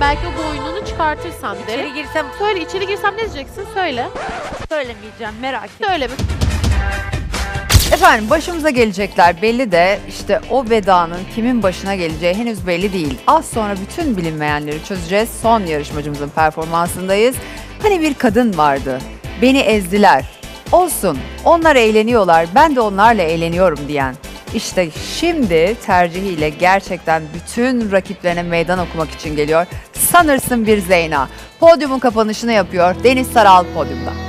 Belki o boynunu çıkartırsam İçeri derim. girsem Söyle içeri girsem ne diyeceksin? Söyle. söylemeyeceğim merak etme. Söyle mi? Efendim başımıza gelecekler belli de işte o vedanın kimin başına geleceği henüz belli değil. Az sonra bütün bilinmeyenleri çözeceğiz. Son yarışmacımızın performansındayız. Hani bir kadın vardı. Beni ezdiler. Olsun. Onlar eğleniyorlar. Ben de onlarla eğleniyorum diyen. İşte şimdi tercihiyle gerçekten bütün rakiplerine meydan okumak için geliyor. Sanırsın bir Zeyna. Podyumun kapanışını yapıyor. Deniz Saral podyumda.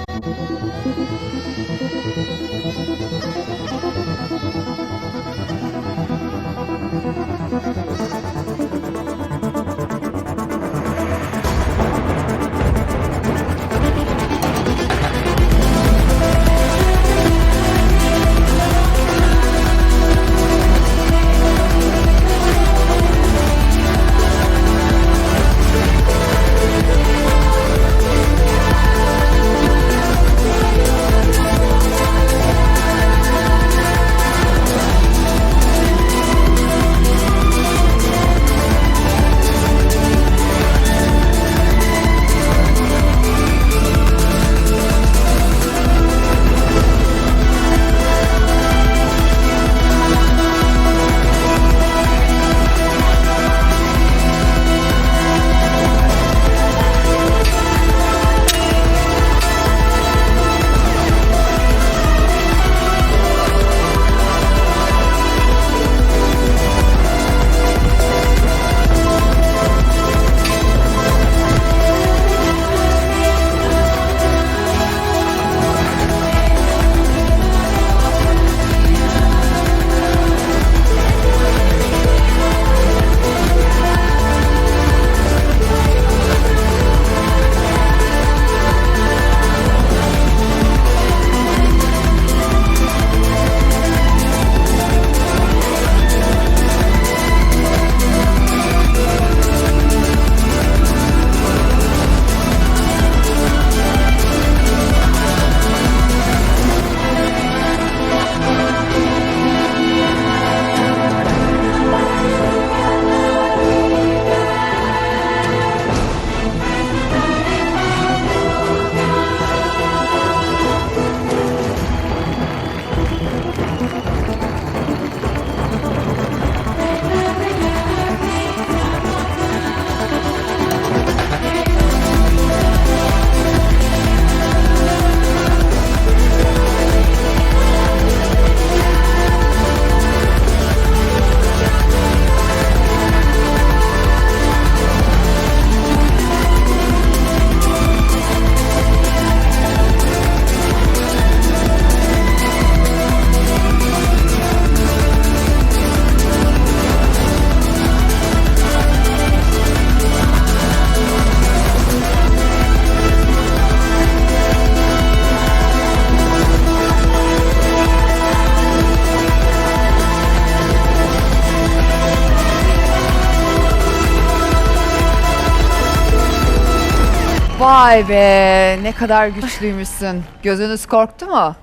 Vay be ne kadar güçlüymüşsün. Gözünüz korktu mu?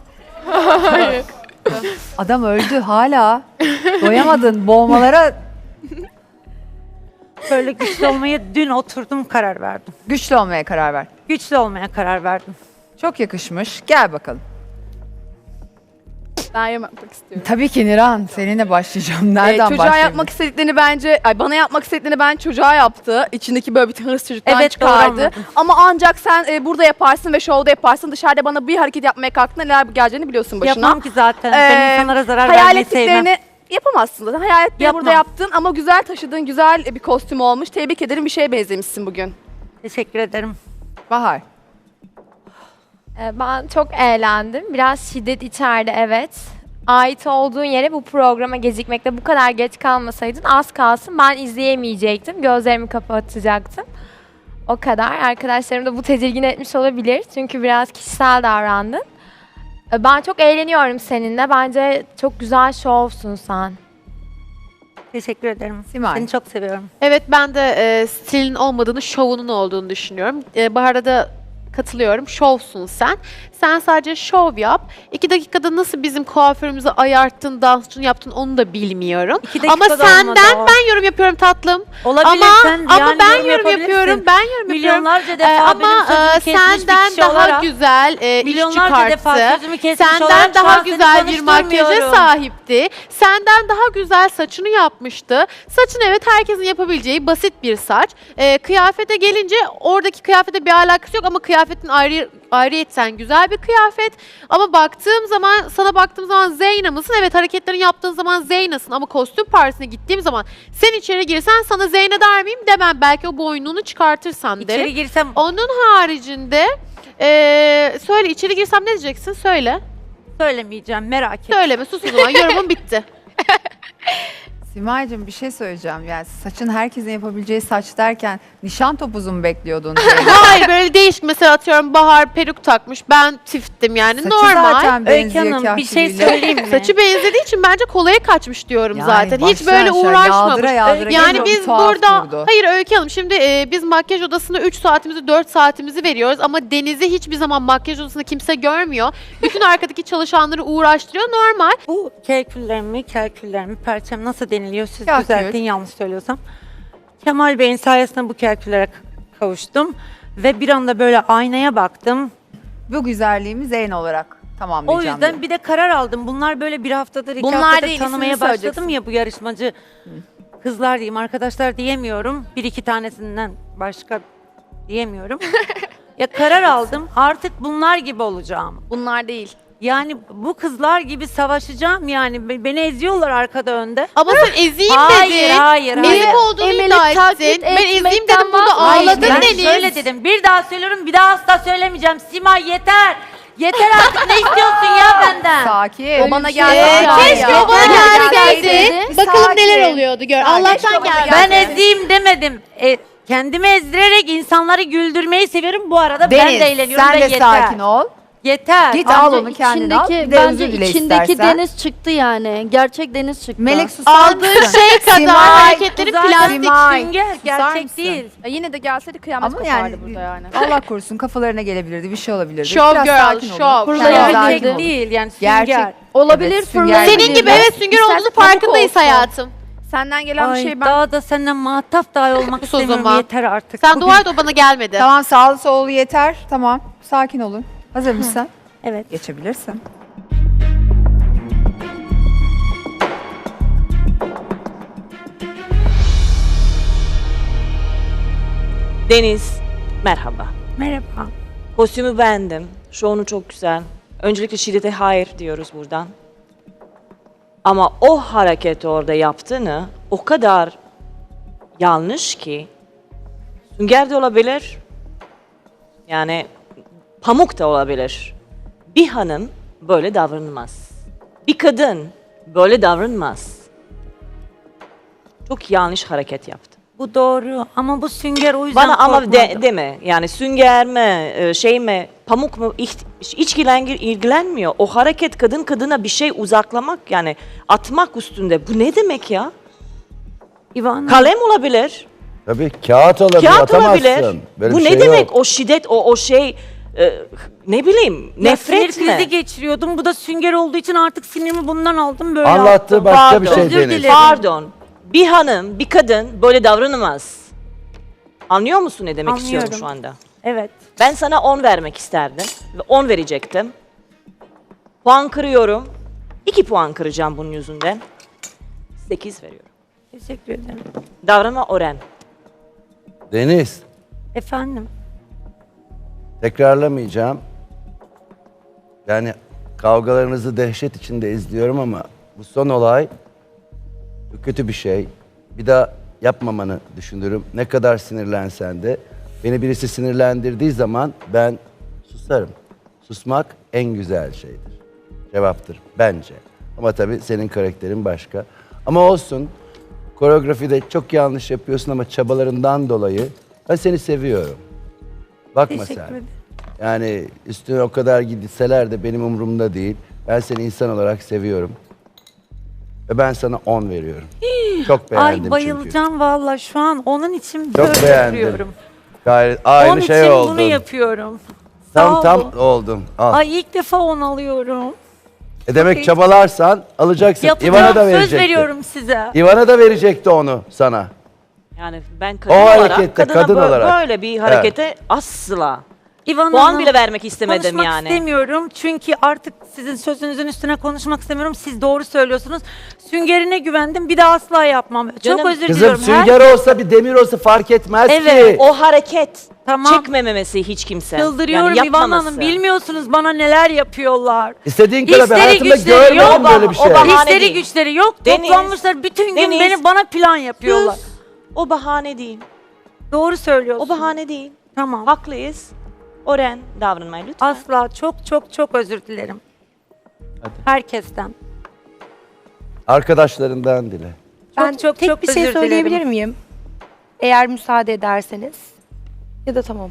Hayır. Adam öldü hala. Doyamadın boğmalara Böyle güçlü olmaya dün oturdum karar verdim. güçlü olmaya karar ver. Güçlü olmaya karar verdim. Çok yakışmış. Gel bakalım. Ben yapmak istiyorum. Tabii ki Niran seninle başlayacağım. Ee, Nereden çocuğa başlayayım? yapmak istediklerini bence, ay bana yapmak istediklerini ben çocuğa yaptı. İçindeki böyle bir hırs çocuktan Evet, doğru çıkardı. anladım. Ama ancak sen e, burada yaparsın ve şovda yaparsın. Dışarıda bana bir hareket yapmaya kalktığında neler geleceğini biliyorsun başına. Yapmam ki zaten. Ee, ben insanlara zarar Hayal vermeyi sevmem. ettiklerini yapamazsın zaten. Hayal Yapmam. burada yaptın ama güzel taşıdığın güzel bir kostüm olmuş. Tebrik ederim bir şeye benzemişsin bugün. Teşekkür ederim. Bahar. Ee, Ben çok eğlendim. Biraz şiddet içeride evet. Ait olduğun yere bu programa gecikmekte bu kadar geç kalmasaydın az kalsın ben izleyemeyecektim. Gözlerimi kapatacaktım. O kadar. Arkadaşlarım da bu tedirgin etmiş olabilir. Çünkü biraz kişisel davrandın. Ee, Ben çok eğleniyorum seninle. Bence çok güzel şovsun sen. Teşekkür ederim. Simay. Seni çok seviyorum. Evet ben de e, stilin olmadığını, şovunun olduğunu düşünüyorum. E, Bahar'da da Katılıyorum. Şovsun sen. Sen sadece şov yap. İki dakikada nasıl bizim kuaförümüzü ayarttın, dansçını yaptın onu da bilmiyorum. İki Ama dakikada olmadı senden o. ben yorum yapıyorum tatlım. Olabilir ama sen ama yani ben yorum yapıyorum. Ben yorum yapıyorum. Milyonlarca defa Ee, benim ama sözümü e, kesmiş bir senden kişi daha olarak- güzel e, iş Milyonlarca defa çıkarttı. sözümü kesmiş Senden şu daha an seni güzel bir makyaja konuşturmuyorum. sahipti. Senden daha güzel saçını yapmıştı. Saçın evet herkesin yapabileceği basit bir saç. Ee, kıyafete gelince oradaki kıyafete bir alakası yok ama kıyafetin ayrı ayrıyetten güzel bir kıyafet. Ama baktığım zaman sana baktığım zaman Zeyna mısın? Evet hareketlerini yaptığın zaman Zeyna'sın ama kostüm partisine gittiğim zaman sen içeri girsen sana Zeyna der miyim? Demem. Belki o boynunu çıkartırsam derim. İçeri girsem Onun haricinde eee söyle içeri girsem ne diyeceksin? Söyle. söylemeyeceğim merak etme. Söyleme sus o zaman yorumun bitti. Simay'cığım bir şey söyleyeceğim. Yani saçın herkesin yapabileceği saç derken nişan topuzu mu bekliyordun? Hayır böyle değişik mesela atıyorum Bahar peruk takmış ben tiftim yani Saçı normal. zaten Öykü benziyor Hanım bir şey kahkülüyle. söyleyeyim mi? Saçı benzediği için bence kolaya kaçmış diyorum Yani zaten. Hiç baştan böyle aşağı uğraşmamış. Yağdıra yağdıra Yani geliyor, biz tuhaf burada durdu. hayır Öykü Hanım şimdi e, biz makyaj odasında 3 saatimizi 4 saatimizi veriyoruz ama Deniz'i hiçbir zaman makyaj odasında kimse görmüyor. Bütün arkadaki çalışanları uğraştırıyor normal. Bu kelküllerimi, kelküllerimi, perçem nasıl deniliyor siz Kelkül. düzeltin yanlış söylüyorsam. Kemal Bey'in sayesinde bu kelküllere k- kavuştum. Ve bir anda böyle aynaya baktım. Bu güzelliğimi Zeyn olarak O tamamlayacağım. yüzden bir de karar aldım. Bunlar böyle bir haftadır, iki Bunlar haftadır değil, tanımaya ismini başladım söyleyeceksin. ya bu yarışmacı. Kızlar diyeyim, arkadaşlar diyemiyorum. Bir iki tanesinden başka diyemiyorum. ya karar aldım. Artık bunlar gibi olacağım. Bunlar değil. Yani bu kızlar gibi savaşacağım yani. Be- Beni eziyorlar arkada önde. Ama sen ezeyim Hayır, dedin. hayır, hayır. Ezip olduğunu Emel'i iddia taklit ettin. Ben ezeyim dedim burada Hayır, ağladın ben Deniz. şöyle dedim. Bir daha söylüyorum, bir daha asla söylemeyeceğim. Sima yeter. Yeter artık. ne istiyorsun ya benden? Sakin. O bana bir geldi. Ee, keşke o bana geldi. Bir Bakalım sakin. neler oluyordu gör. Sakin. Allah'tan geldi. Ben ezeyim demedim. E, kendimi ezdirerek insanları güldürmeyi seviyorum. Bu arada ben Deniz de eğleniyorum sen ve de yeter. sakin ol. Yeter. Git al onu kendine al. Bir de bence özür dile içindeki istersen. deniz çıktı yani. Gerçek deniz çıktı. Melek susar Aldığı mısın? şey kadar Simay, hareketleri Zaten plastik. Simay. sünger, Susar gerçek mısın? değil. E yine de gelseydi kıyamet Ama kopardı yani, burada yani. Allah korusun kafalarına gelebilirdi, bir şey olabilirdi. Show Biraz girl, sakin olun. show. Biraz Fırlayabilirdi. sakin Gerçek olun. değil yani sünger. Gerçek. Olabilir Evet, sünger. fırlayabilir. Senin gibi evet sünger İstersen olduğunu pamuk farkındayız olsun. hayatım. Senden gelen bir Ay, şey ben daha da senden muhatap dahi olmak Sus o istemiyorum. zaman. Yeter artık. Sen Bugün- et o bana gelmedi. Tamam sağlı sollu yeter. Tamam. Sakin olun. Hazır mısın? Evet. Geçebilirsin. Deniz, merhaba. Merhaba. Kostümü beğendim. Şovunu çok güzel. Öncelikle şiddete hayır diyoruz buradan. Ama o hareketi orada yaptığını o kadar yanlış ki sünger de olabilir. Yani pamuk da olabilir. Bir hanım böyle davranmaz. Bir kadın böyle davranmaz. Çok yanlış hareket yaptı. Bu doğru ama bu sünger o yüzden Bana ama de, korkmadım. deme. Yani sünger mi, e, şey mi, pamuk mu hiç, hiç ilgilen- ilgilenmiyor. O hareket kadın kadına bir şey uzaklamak yani atmak üstünde. Bu ne demek ya? İvan Kalem olabilir, Tabii kağıt olabilir, kağıt atamazsın. olabilir. Böyle Bu bir ne şey demek? yok. O şiddet, o o şey e, ne bileyim, nefret sinir mi? krizi geçiriyordum. Bu da sünger olduğu için artık sinirimi bundan aldım böyle Anlattığı attım. başka bir Pardon. şey Özür Deniz. dilerim. Pardon. Bir hanım, bir kadın böyle davranamaz. Anlıyor musun ne demek istiyorum şu Anlıyorum. anda? Evet. Ben sana 10 vermek isterdim ve 10 verecektim. Puan kırıyorum. 2 puan kıracağım bunun yüzünden. 8 veriyorum. Teşekkür ederim. Davranma öğren. Deniz, Efendim. Tekrarlamayacağım. Yani kavgalarınızı dehşet içinde izliyorum ama bu son olay kötü bir şey. Bir daha yapmamanı düşünürüm. Ne kadar sinirlensen de. Beni birisi sinirlendirdiği zaman ben susarım. Susmak en güzel şeydir. Cevaptır bence. Ama tabii senin karakterin başka. Ama olsun. Koreografide çok yanlış yapıyorsun ama çabalarından dolayı ben seni seviyorum. Bakma Teşekkür sen. ederim. Yani üstüne o kadar gitseler de benim umurumda değil. Ben seni insan olarak seviyorum. Ve ben sana 10 veriyorum. Çok beğendim Ay çünkü. bayılacağım valla şu an onun için Çok böyle beğendim. yapıyorum. Gayet aynı Onun şey için oldu. bunu yapıyorum. Tam ol. tam oldum. Al. Ay ilk defa on alıyorum. E demek çabalarsan alacaksın. Yapacağım İvana da söz verecekti. veriyorum size. İvana da verecekti onu sana. Yani ben kadın O olarak, harekette, kadına kadın bö- olarak. böyle bir harekete asla İvan puan Hanım, bile vermek istemedim konuşmak yani. istemiyorum çünkü artık sizin sözünüzün üstüne konuşmak istemiyorum. Siz doğru söylüyorsunuz. Süngerine güvendim bir daha asla yapmam. Canım, Çok özür Kızım diliyorum. Her- sünger olsa bir demir olsa fark etmez Evet, ki. O hareket Tamam. çekmememesi hiç kimse. Çıldırıyorum yani İvan yapmaması. Hanım. Bilmiyorsunuz bana neler yapıyorlar. İstediğin kadar ben İşleri hayatımda güçleri görmedim yok. böyle bir O şey. bahane İşleri değil. güçleri yok. Deniz, Toplanmışlar bütün gün Deniz, beni bana plan yapıyorlar. Sus. O bahane değil. Doğru söylüyorsun. O bahane değil. Tamam. Haklıyız. Oren davranmayı lütfen. Asla çok çok çok özür dilerim. Herkesten. Arkadaşlarından dile. Çok Ben çok tek çok bir şey özür söyleyebilir dilerim. miyim? Eğer müsaade ederseniz. Ya da tamam.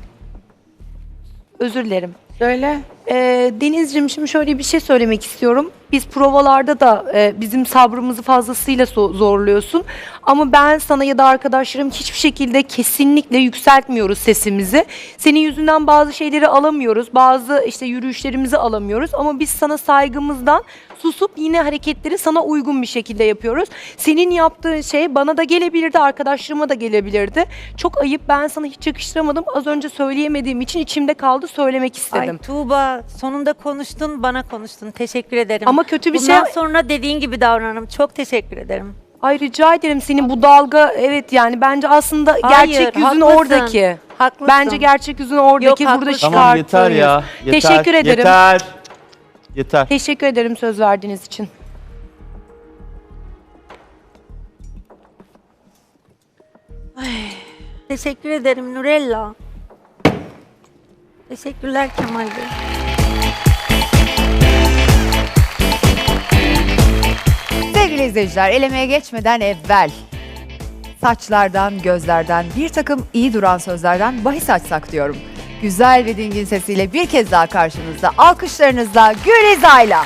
Özür dilerim. Söyle. Ee, Denizciğim şimdi şöyle bir şey söylemek istiyorum. Biz provalarda da e, bizim sabrımızı fazlasıyla so- zorluyorsun. Ama ben sana ya da arkadaşlarım hiçbir şekilde kesinlikle yükseltmiyoruz sesimizi. Senin yüzünden bazı şeyleri alamıyoruz. Bazı işte yürüyüşlerimizi alamıyoruz. Ama biz sana saygımızdan susup yine hareketleri sana uygun bir şekilde yapıyoruz. Senin yaptığın şey bana da gelebilirdi, arkadaşlarıma da gelebilirdi. Çok ayıp ben sana hiç yakıştıramadım. Az önce söyleyemediğim için içimde kaldı söylemek istedim. Ay Tuğba sonunda konuştun bana konuştun. Teşekkür ederim. Ama kötü bir Bundan şey sonra dediğin gibi davranırım. Çok teşekkür ederim. Ay rica ederim senin bu dalga evet yani bence aslında Hayır, gerçek yüzün haklısın. oradaki. Haklısın. Bence gerçek yüzün oradaki Yok, burada haklısın. Tamam yeter ya. Yeter. Teşekkür ederim. Yeter. Yeter. Teşekkür ederim söz verdiğiniz için. Teşekkür ederim Nurella. Teşekkürler Kemal Bey. Sevgili izleyiciler, elemeye geçmeden evvel saçlardan, gözlerden, bir takım iyi duran sözlerden bahis açsak diyorum. Güzel ve dingin sesiyle bir kez daha karşınızda alkışlarınızla Gülizay'la.